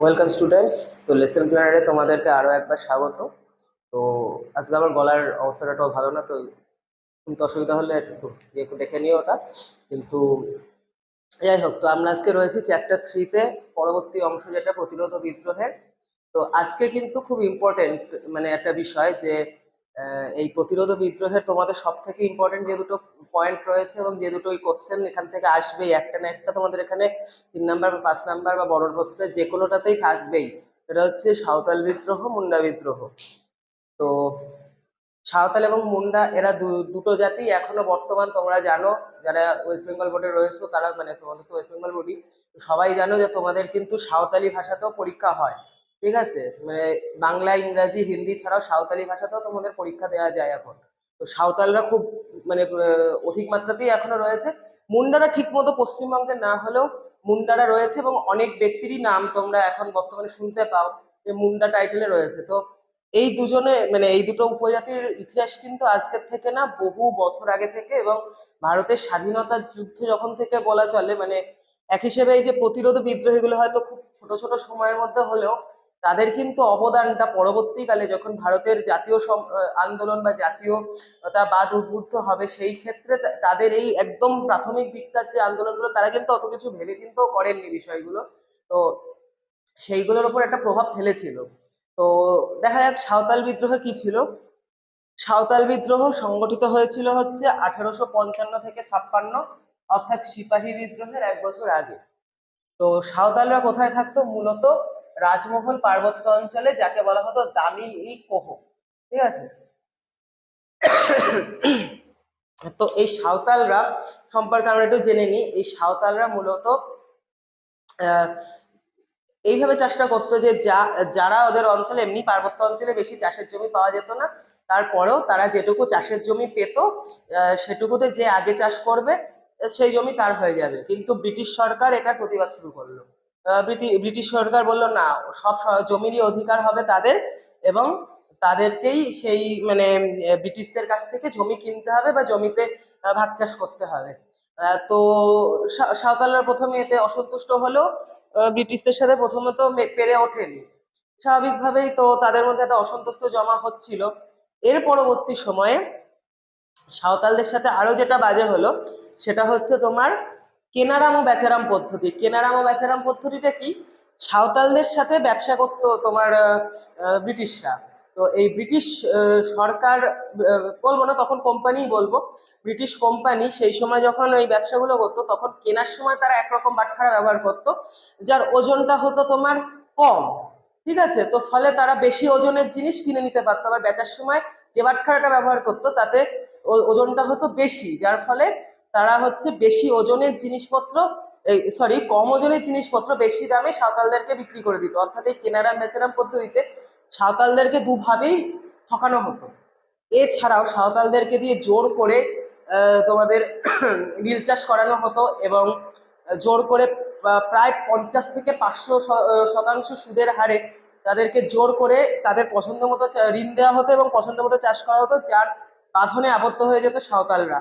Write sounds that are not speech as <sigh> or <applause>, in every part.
Welcome students তো lesson প্ল্যানারে তোমাদেরকে আরও একবার স্বাগত। তো আজকে আমার গলার অবস্থাটাও ভালো না, তো কিন্তু অসুবিধা হলে একটু একটু দেখে নিও ওটা। কিন্তু যাই হোক, তো আমরা আজকে রয়েছি চ্যাপ্টার থ্রিতে পরবর্তী অংশ যেটা, প্রতিরোধ বিদ্রোহের। তো আজকে কিন্তু খুব ইম্পর্টেন্ট মানে একটা বিষয় যে এই প্রতিরোধ বিদ্রোহের তোমাদের সব থেকে ইম্পর্টেন্ট যে দুটো পয়েন্ট রয়েছে এবং যে দুটো কোশ্চেন এখান থেকে আসবে একটা না একটা তোমাদের এখানে তিন নাম্বার বা পাঁচ নাম্বার বা বড় প্রশ্নে যে কোনোটাতেই থাকবেই। সেটা হচ্ছে সাঁওতাল বিদ্রোহ, মুন্ডা বিদ্রোহ। তো সাঁওতাল এবং মুন্ডা, এরা দুটো জাতি। এখনও বর্তমান তোমরা জানো, যারা ওয়েস্ট বেঙ্গল বোর্ডে রয়েছো, তারা মানে তোমাদের তো ওয়েস্ট বেঙ্গল বোর্ডই সবাই জানো যে তোমাদের কিন্তু সাঁওতালি ভাষাতেও পরীক্ষা হয়। ঠিক আছে? মানে বাংলা, ইংরাজি, হিন্দি ছাড়াও সাঁওতালি ভাষাতেও তোমাদের পরীক্ষা দেওয়া যায় এখন। তো সাঁওতালরা খুব মানে অধিক মাত্রাতেই এখনও রয়েছে। মুন্ডারা ঠিক মতো পশ্চিমবঙ্গে না হলেও মুন্ডারা রয়েছে এবং অনেক ব্যক্তিরই নাম তোমরা এখন বর্তমানে শুনতে পাও যে মুন্ডা টাইটেলে রয়েছে। তো এই দুজনে মানে এই দুটো উপজাতির ইতিহাস কিন্তু আজকের থেকে না বহু বছর আগে থেকে এবং ভারতের স্বাধীনতার যুদ্ধ যখন থেকে বলা চলে মানে এক হিসেবে এই যে প্রতিরোধ বিদ্রোহীগুলো হয়তো খুব ছোট ছোট সময়ের মধ্যে হলেও তাদের কিন্তু অবদানটা পরবর্তীকালে যখন ভারতের জাতীয় আন্দোলন বা জাতীয়তাবাদ উদ্বুদ্ধ হবে, সেই ক্ষেত্রে তাদের এই একদম প্রাথমিক দিককার যে আন্দোলনগুলো, তারা কিন্তু অত কিছু ভেবেচিন্তেও করেননি বিষয়গুলো। তো সেইগুলোর উপর একটা প্রভাব ফেলেছিল। তো দেখা যাক সাঁওতাল বিদ্রোহ কি ছিল। সাঁওতাল বিদ্রোহ সংগঠিত হয়েছিল হচ্ছে আঠারোশো পঞ্চান্ন থেকে ছাপ্পান্ন, অর্থাৎ সিপাহী বিদ্রোহের এক বছর আগে। তো সাঁওতালরা কোথায় থাকতো? মূলত রাজমহল পার্বত্য অঞ্চলে, যাকে বলা হতো দামিন ই কোহ। ঠিক আছে? তো এই সাঁওতালরা সম্পর্কে আমরা একটু জেনে নিই। এই সাঁওতালরা মূলত এইভাবে চাষটা করতো যে যা, যারা ওদের অঞ্চলে এমনি পার্বত্য অঞ্চলে বেশি চাষের জমি পাওয়া যেত না, তারপরেও তারা যেটুকু চাষের জমি পেত সেটুকুতে যে আগে চাষ করবে, সেই জমি তার হয়ে যাবে। কিন্তু ব্রিটিশ সরকার এটার প্রতিবাদ শুরু করল। ব্রিটিশ সরকার বলল না সব জমিরই অধিকার হবে তাদের এবং তাদেরকেই সেই মানে ব্রিটিশদের কাছ থেকে জমি কিনতে হবে বা জমিতে ভাগ চাষ করতে হবে। তো সাঁওতালরা প্রথমে এতে অসন্তুষ্ট আহ, ব্রিটিশদের সাথে প্রথমত পেরে ওঠেনি। স্বাভাবিকভাবেই তো তাদের মধ্যে একটা অসন্তুষ্ট জমা হচ্ছিল। এর পরবর্তী সময়ে সাঁওতালদের সাথে আরও যেটা বাজে হলো সেটা হচ্ছে তোমার কেনারাম ও বেচারাম পদ্ধতি। কেনারাম ও বেচারাম পদ্ধতিটা কি? সাঁওতালদের সাথে ব্যবসা করতো তোমার ব্রিটিশরা। তো এই ব্রিটিশ সরকার বলব না, তখন কোম্পানি বলব। ব্রিটিশ কোম্পানি সেই সময় যখন এই ব্যবসাগুলো করতো, তখন কেনার সময় তারা একরকম বাটখারা ব্যবহার করতো, যার ওজনটা হতো তোমার কম। ঠিক আছে? তো ফলে তারা বেশি ওজনের জিনিস কিনে নিতে পারতো। আবার বেচার সময় যে বাটখারাটা ব্যবহার করতো, তাতে ওজনটা হতো বেশি, যার ফলে তারা হচ্ছে বেশি ওজনের জিনিসপত্র, এই সরি কম ওজনের জিনিসপত্র বেশি দামে সাঁওতালদেরকে বিক্রি করে দিত। অর্থাৎ এই কেনারাম বেচারাম পদ্ধতিতে সাঁওতালদেরকে দুভাবেই ঠকানো হতো। এছাড়াও সাঁওতালদেরকে দিয়ে জোর করে তোমাদের <coughs> নীল চাষ করানো হতো এবং জোর করে প্রায় পঞ্চাশ থেকে পাঁচশো শতাংশ সুদের হারে তাদেরকে জোর করে তাদের পছন্দ মতো ঋণ দেওয়া হতো এবং পছন্দ মতো চাষ করা হতো, যার বাঁধনে আবদ্ধ হয়ে যেত সাঁওতালরা।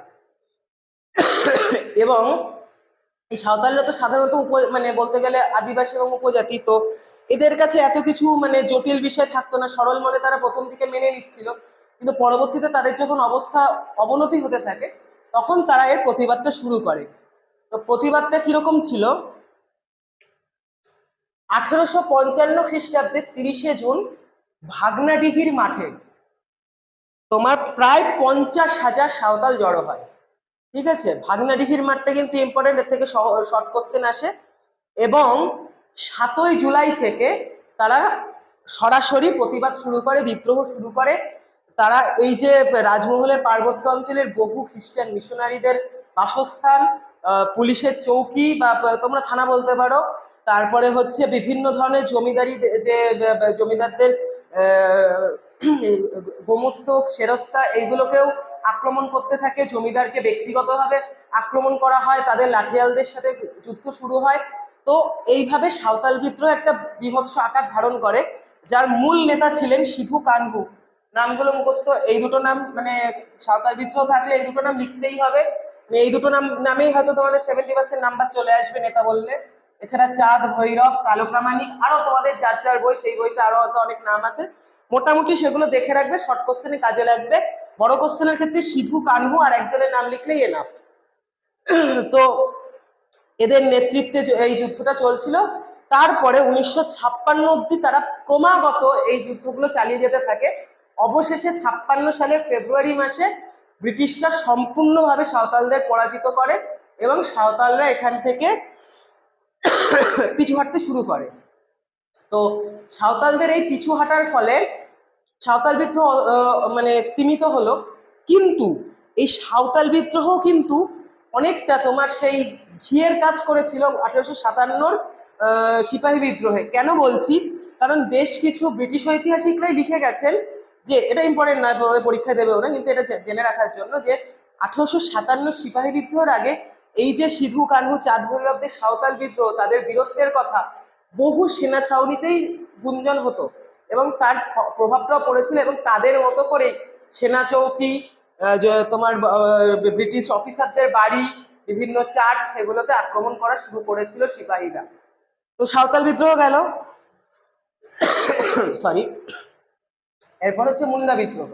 এবং এই সাঁওতালরা তো সাধারণত উপ মানে বলতে গেলে আদিবাসী এবং উপজাতি, তো এদের কাছে এত কিছু মানে জটিল বিষয় থাকতো না, সরল মনে তারা প্রথম দিকে মেনে নিচ্ছিল। কিন্তু পরবর্তীতে তাদের যখন অবস্থা অবনতি হতে থাকে, তখন তারা এর প্রতিবাদটা শুরু করে। তো প্রতিবাদটা কীরকম ছিল? আঠেরোশো পঞ্চান্ন খ্রিস্টাব্দের তিরিশে জুন ভাগনাডিহির মাঠে তোমার প্রায় পঞ্চাশ হাজার সাঁওতাল জড়ো হয়। ঠিক আছে? ভাগনাডিহির মাঠটা কিন্তু ইম্পর্টেন্ট এর থেকে শর্ট কোশ্চেন আসে। এবং সাতই জুলাই থেকে তারা সরাসরি প্রতিবাদ শুরু করে, বিদ্রোহ শুরু করে। তারা এই যে রাজমহলের পার্বত্য অঞ্চলের বহু খ্রিস্টান মিশনারিদের বাসস্থান পুলিশের চৌকি বা তোমরা থানা বলতে পারো। তারপরে হচ্ছে বিভিন্ন ধরনের জমিদারি যে জমিদারদের গোমস্তক, সেরস্তা, এইগুলোকেও আক্রমণ করতে থাকে, জমিদারকে ব্যক্তিগতভাবে আক্রমণ করা হয়, তাদের লাঠিয়ালদের সাথে যুদ্ধ শুরু হয়। তো এইভাবে সাঁওতাল বিদ্রোহ একটা বিভৎস আকার ধারণ করে, যার মূল নেতা ছিলেন সিধু কানহু। নামগুলো মুখস্থ, এই দুটো নাম মানে সাঁওতাল বিদ্রোহ থাকলে এই দুটো নাম লিখতেই হবে। এই দুটো নাম, নামেই হয়তো তোমাদের সেভেন্টি পার্সেন্ট নাম্বার চলে আসবে নেতা বললে। এছাড়া চাঁদ, ভৈরব, কালো প্রামাণিক, আরও তোমাদের যার যার বই, সেই বইতে আরও হয়তো অনেক নাম আছে। মোটামুটি সেগুলো দেখে রাখবে শর্ট কোশ্চেনে কাজে লাগবে। বড় কোশ্চেনের ক্ষেত্রে সিধু, কানহু আর একজনের নাম লিখলেই এনাফ তো এদের নেতৃত্বে এই যুদ্ধটা চলছিল, তারপরে উনিশশো ছাপ্পান্ন অব্দি তারা ক্রমাগত এই যুদ্ধগুলো চালিয়ে যেতে থাকে। অবশেষে ছাপ্পান্ন সালের ফেব্রুয়ারি মাসে ব্রিটিশরা সম্পূর্ণভাবে সাঁওতালদের পরাজিত করে এবং সাঁওতালরা এখান থেকে পিছু হাঁটতে শুরু করে। তো সাঁওতালদের এই পিছু হাঁটার ফলে সাঁওতাল বিদ্রোহ মানে স্তীমিত হলো। কিন্তু এই সাঁওতাল বিদ্রোহ কিন্তু অনেকটা তোমার সেই ঘিয়ের কাজ করেছিল আঠারোশো সাতান্নর সিপাহী বিদ্রোহে। কেন বলছি? কারণ বেশ কিছু ব্রিটিশ ঐতিহাসিকরাই লিখে গেছেন যে এটা ইম্পর্টেন্ট নয় তোমাদের পরীক্ষায় দেবেও না কিন্তু এটা জেনে রাখার জন্য যে আঠারোশো সাতান্ন সিপাহী বিদ্রোহের আগে এই যে সিধু, কানহু, চাঁদ ভৈরবদের সাঁওতাল বিদ্রোহ, তাদের বীরত্বের কথা বহু সেনা ছাউনিতেই গুঞ্জন হতো। এবং তার প্রভাবটাও পড়েছিল এবং তাদের মতো করেই সেনা চৌকি তোমার ব্রিটিশ অফিসারদের বাড়ি, বিভিন্ন চার্চ সেগুলোতে আক্রমণ করা শুরু করেছিল সিপাহীরা। তো সাঁওতাল বিদ্রোহ গেল। <coughs> সরি এরপর হচ্ছে মুন্ডা বিদ্রোহ।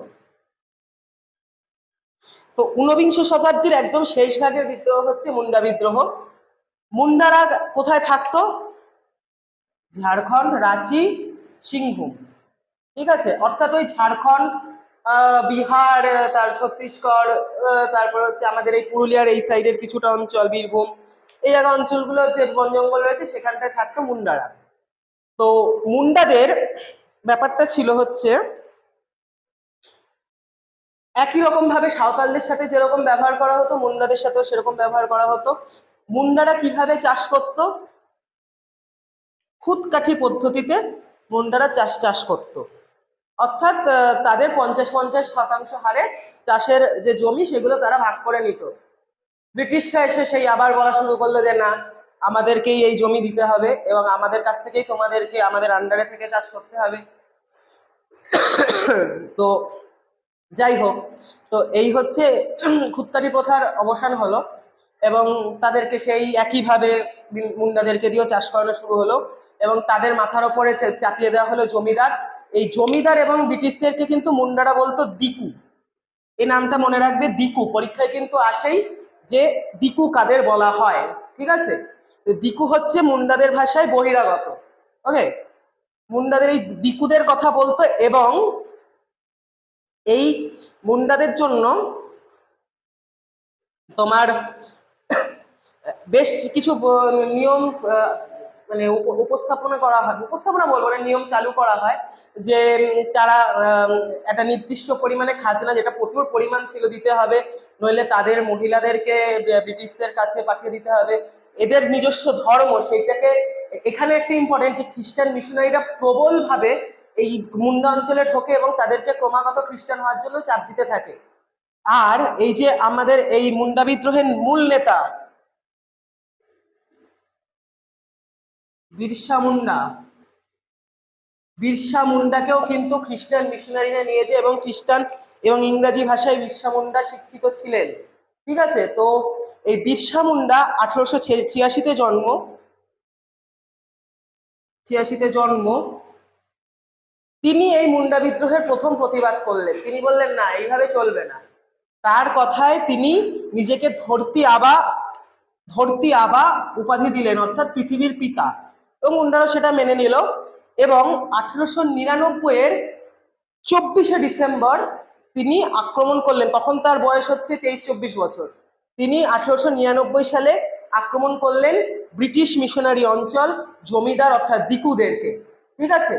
তো ঊনবিংশ শতাব্দীর একদম শেষ ভাগের বিদ্রোহ হচ্ছে মুন্ডা বিদ্রোহ। মুন্ডারা কোথায় থাকতো? ঝাড়খণ্ড, রাঁচি সিংভূম ঠিক আছে? অর্থাৎ ওই ঝাড়খণ্ড বিহার তার ছত্তিশগড় তারপর হচ্ছে আমাদের এই পুরুলিয়ার এই সাইডের কিছুটা অঞ্চল, বীরভূম। এই জায়গা অঞ্চলগুলো যে বন জঙ্গল রয়েছে, সেখানটায় থাকতো মুন্ডারা। তো মুন্ডাদের ব্যাপারটা ছিল হচ্ছে, একই রকম ভাবে সাঁওতালদের সাথে যেরকম ব্যবহার করা হতো, মুন্ডাদের সাথেও সেরকম ব্যবহার করা হতো। মুন্ডারা কীভাবে চাষ করত? খুদকাঠি পদ্ধতিতে মুন্ডারা চাষ চাষ করত। অর্থাৎ তাদের পঞ্চাশ পঞ্চাশ শতাংশ হারে চাষের যে জমি, সেগুলো তারা ভাগ করে নিত। ব্রিটিশরা এসে সেই আবার বলা শুরু করল যে, না, আমাদেরকেই এই জমি দিতে হবে এবং আমাদের কাছ থেকেই তোমাদেরকে আমাদের আন্ডারে থেকে চাষ করতে হবে। তো যাই হোক, তো এই হচ্ছে খুদকাটি প্রথার অবসান হলো। এবং তাদেরকে সেই একইভাবে মুন্ডাদেরকে দিয়েও চাষ করানো শুরু হলো এবং তাদের মাথার ওপরে চাপিয়ে দেওয়া হলো জমিদার। এই জমিদার এবং ব্রিটিশদেরকে কিন্তু মুন্ডারা বলতো দিকু। এই নামটা মনে রাখবে দিকু। পরীক্ষায় কিন্তু আসেই যে দিকু কাদের বলা হয়। ঠিক আছে? দিকু হচ্ছে মুন্ডাদের ভাষায় বহিরাগত। ওকে? মুন্ডাদের এই দিকুদের কথা বলতো এবং এই মুন্ডাদের জন্য তোমার বেশ কিছু নিয়ম মানে উপস্থাপনা করা হয়। উপস্থাপনা বলব না, নিয়ম চালু করা হয় যে, তারা একটা নির্দিষ্ট পরিমাণে খাজনা, যেটা প্রচুর পরিমাণ ছিল দিতে হবে, নইলে তাদের মহিলাদেরকে, ব্রিটিশদের কাছে পাঠিয়ে দিতে হবে। এদের নিজস্ব ধর্ম, সেইটাকে, এখানে একটা ইম্পর্টেন্ট যে, খ্রিস্টান মিশনারিরা প্রবলভাবে এই মুন্ডা অঞ্চলে ঢোকে এবং তাদেরকে ক্রমাগত খ্রিস্টান হওয়ার জন্য চাপ দিতে থাকে। আর এই যে, আমাদের এই মুন্ডা বিদ্রোহের মূল নেতা বিরসা মুন্ডা বিরসা মুন্ডাকেও কিন্তু খ্রিস্টান মিশনারিরা নিয়েছে এবং খ্রিস্টান এবং ইংরাজি ভাষায় বিরসা মুন্ডা শিক্ষিত ছিলেন। ঠিক আছে? তো এই বিরসা মুন্ডা আঠারোশো ছিয়াশিতে জন্ম। ছিয়াশিতে জন্ম। তিনি এই মুন্ডা বিদ্রোহের প্রথম প্রতিবাদ করলেন। তিনি বললেন, না, এইভাবে চলবে না। তার কথায় তিনি নিজেকে ধরতি আবা ধরতি আবা উপাধি দিলেন, অর্থাৎ পৃথিবীর পিতা। এবং মুন্ডারা সেটা মেনে নিল এবং আঠারোশো নিরানব্বই এর চব্বিশে ডিসেম্বর তিনি আক্রমণ করলেন। তখন তার বয়স হচ্ছে তেইশ চব্বিশ বছর। তিনি আঠারোশো নিরানব্বই সালে আক্রমণ করলেন ব্রিটিশ মিশনারি অঞ্চল জমিদার অর্থাৎ দিকুদেরকে। ঠিক আছে?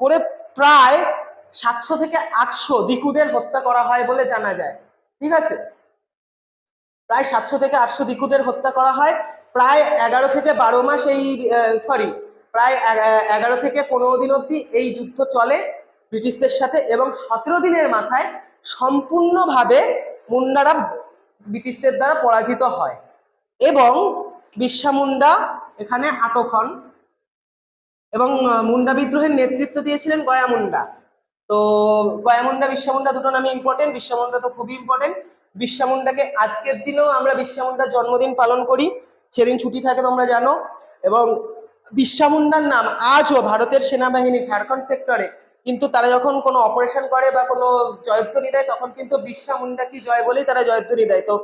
করে প্রায় সাতশো থেকে আটশো দিকুদের হত্যা করা হয় বলে জানা যায়। ঠিক আছে? প্রায় সাতশো থেকে আটশো দিকুদের হত্যা করা হয়। প্রায় এগারো থেকে বারো মাস এই সরি প্রায় এগারো থেকে পনেরো দিন অবধি এই যুদ্ধ চলে ব্রিটিশদের সাথে এবং সতেরো দিনের মাথায় সম্পূর্ণভাবে মুন্ডারা ব্রিটিশদের দ্বারা পরাজিত হয়। এবং বিরসা মুন্ডা এখানে আটক হন এবং মুন্ডা বিদ্রোহের নেতৃত্ব দিয়েছিলেন গয়া মুন্ডা। তো গয়া মুন্ডা, বিরসা মুন্ডা দুটো নামে ইম্পর্টেন্ট বিরসা মুন্ডা তো খুবই ইম্পর্টেন্ট বিরসা মুন্ডাকে আজকের দিনেও আমরা বিশ্বা মুন্ডার জন্মদিন পালন করি। সেদিন ছুটি থাকে তোমরা জানো। এবং বিরসা মুন্ডার নাম আজও ভারতের সেনাবাহিনী ঝাড়খণ্ড সেক্টরে। কিন্তু তারা যখন কোনো অপারেশন করে বা কোনো জয়ধ্বনি দেয়, তখন কিন্তু বিরসা মুন্ডা কি জয় বলেই তারা জয়ধ্বনি দেয়। তো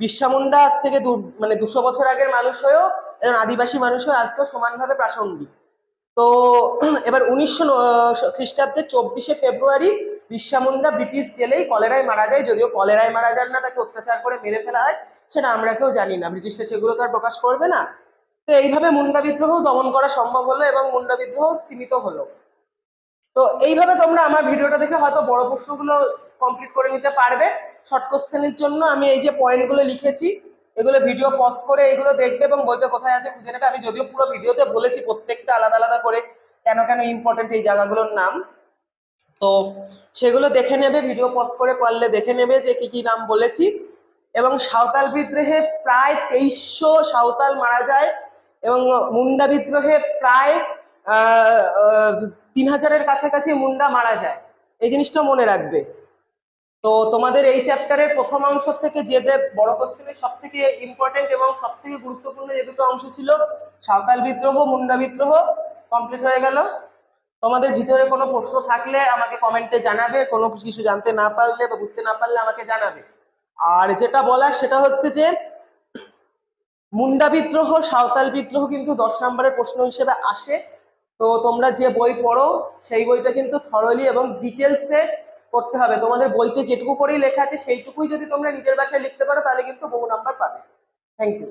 বিরসা মুন্ডা আজ থেকে দু মানে দুশো বছর আগের মানুষ হয়েও এবং আদিবাসী মানুষ হয়ে আজকেও সমানভাবে প্রাসঙ্গিক। তো এবার উনিশশো খ্রিস্টাব্দে চব্বিশে ফেব্রুয়ারি বিরসা মুন্ডা ব্রিটিশ জেলেই কলেরায় মারা যায়, যদিও কলেরায় মারা যান না, তাকে অত্যাচার করে মেরে ফেলা হয়। সেটা আমরা কেউ জানি না। ব্রিটিশরা সেগুলো তো আর প্রকাশ করবে না। তো এইভাবে মুন্ডা বিদ্রোহ দমন করা সম্ভব হলো এবং মুন্ডা বিদ্রোহ স্তীমিত হলো। তো এইভাবে তোমরা আমার ভিডিওটা দেখে হয়তো বড় প্রশ্নগুলো কমপ্লিট করে নিতে পারবে। শর্ট কোশ্চেনের জন্য আমি এই যে পয়েন্টগুলো লিখেছি, এগুলো ভিডিও পজ করে এগুলো দেখবে এবং বইতে কোথায় আছে খুঁজে নেবে। আমি যদিও পুরো ভিডিওতে বলেছি প্রত্যেকটা আলাদা আলাদা করে কেন কেন ইম্পর্টেন্ট এই জায়গাগুলোর নাম। তো সেগুলো দেখে নেবে ভিডিও পজ করে পারলে দেখে নেবে যে কি কি নাম বলেছি। এবং সাঁওতাল বিদ্রোহে প্রায় তেইশশো সাঁওতাল মারা যায় এবং মুন্ডা বিদ্রোহে প্রায় তিন হাজারের কাছাকাছি মুন্ডা মারা যায়। এই জিনিসটা মনে রাখবে। তো তোমাদের এই চ্যাপ্টারের প্রথম অংশ থেকে যে বড় কোশ্চেনের সব থেকে ইম্পর্টেন্ট এবং সব থেকে গুরুত্বপূর্ণ যে দুটো অংশ ছিল, সাঁওতাল বিদ্রোহ, মুন্ডা বিদ্রোহ কমপ্লিট হয়ে গেল। তোমাদের ভিতরে কোনো প্রশ্ন থাকলে আমাকে কমেন্টে জানাবে, কোনো কিছু জানতে না পারলে বা বুঝতে না পারলে আমাকে জানাবে। আর যেটা বলার সেটা হচ্ছে যে মুন্ডা বিদ্রোহ, সাঁওতাল বিদ্রোহ কিন্তু দশ নম্বরের প্রশ্ন হিসেবে আসে। তো তোমরা যে বই পড়ো, সেই বইটা কিন্তু থরলি এবং ডিটেলসে পড়তে হবে। তোমাদের বইতে যেটুকু করেই লেখা আছে, সেইটুকুই যদি তোমরা নিজের ভাষায় লিখতে পারো, তাহলে কিন্তু বহু নাম্বার পাবে। Thank you